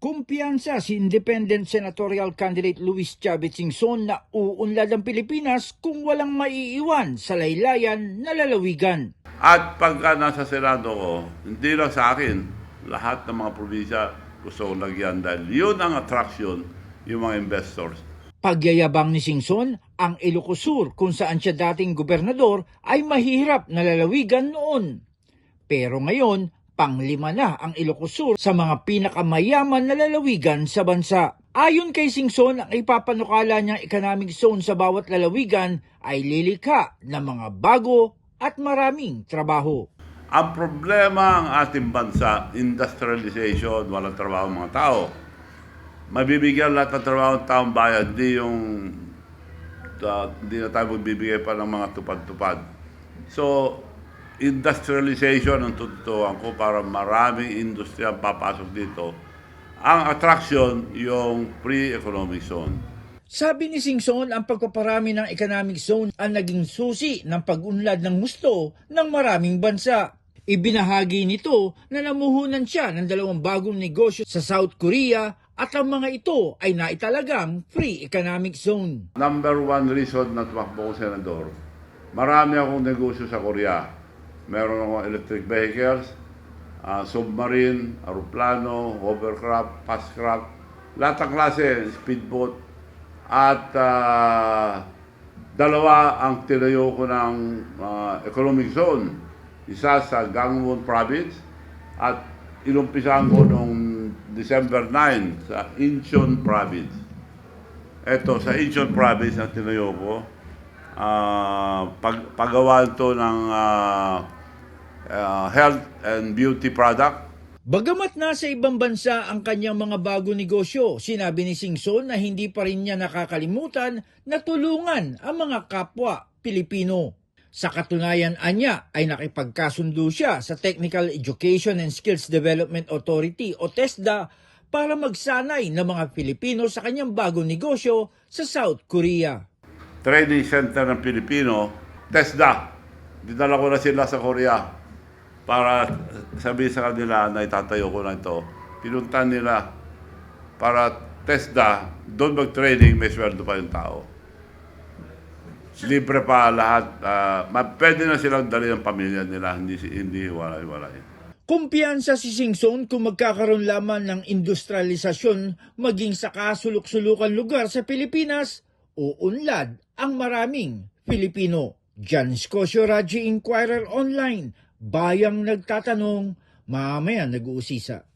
Kumpiyansa si Independent Senatorial Candidate Luis Chavez Singson na uunlad ang Pilipinas kung walang maiiwan sa laylayan na lalawigan. At pagka nasa Senado ko, hindi lang sa akin, lahat ng mga probinsya gusto kong lagyan dahil yun ang attraction yung mga investors. Pagyayabang ni Singson, ang Ilocos Sur kung saan siya dating gobernador ay mahirap na lalawigan noon. Pero ngayon, panglima na ang Ilocos Sur sa mga pinakamayaman na lalawigan sa bansa. Ayon kay Singson, ang ipapanukala niyang economic zone sa bawat lalawigan ay lilikha ng mga bago at maraming trabaho. Ang problema ang ating bansa, industrialization, walang trabaho ang mga tao. Mabibigyan lahat ng trabaho ng taong bayan, hindi yung uh, hindi na tayo magbibigay pa ng mga tupad-tupad. So, industrialization ang tututuan ko para maraming industriya ang papasok dito. Ang attraction, yung free economic zone. Sabi ni Singson, ang pagpaparami ng economic zone ang naging susi ng pag-unlad ng gusto ng maraming bansa. Ibinahagi nito na namuhunan siya ng dalawang bagong negosyo sa South Korea at ang mga ito ay naitalagang free economic zone. Number one reason na tumakbo ko senador, marami akong negosyo sa Korea. Meron akong electric vehicles, ah, submarine, aeroplano, hovercraft, fastcraft, lahat ng klase, speedboat, at ah, dalawa ang tinayo ko ng ah, economic zone. Isa sa Gangwon Province at inumpisahan ko noong December 9 sa Incheon Province. Ito, sa Incheon Province na tinayo ko, ah, pag, paggawa ito ng ah, ah, health and beauty product. Bagamat nasa ibang bansa ang kanyang mga bago negosyo, sinabi ni Singson na hindi pa rin niya nakakalimutan na tulungan ang mga kapwa Pilipino. Sa katunayan anya ay nakipagkasundo siya sa Technical Education and Skills Development Authority o TESDA para magsanay ng mga Pilipino sa kanyang bagong negosyo sa South Korea. Training Center ng Pilipino, TESDA. Dinala ko na sila sa Korea para sabihin sa kanila na itatayo ko na ito. Pinuntan nila para TESDA, doon mag-training, may sweldo pa yung tao. Libre pa lahat. ah, ma- pwede na silang dali ang pamilya nila, hindi, hindi walay-walay. Kumpiyansa si Singson kung magkakaroon lamang ng industrialisasyon maging sa kasulok-sulukan lugar sa Pilipinas, uunlad ang maraming Pilipino. Jan Scosio Raji Inquirer Online, bayang nagtatanong, mamaya nag-uusisa.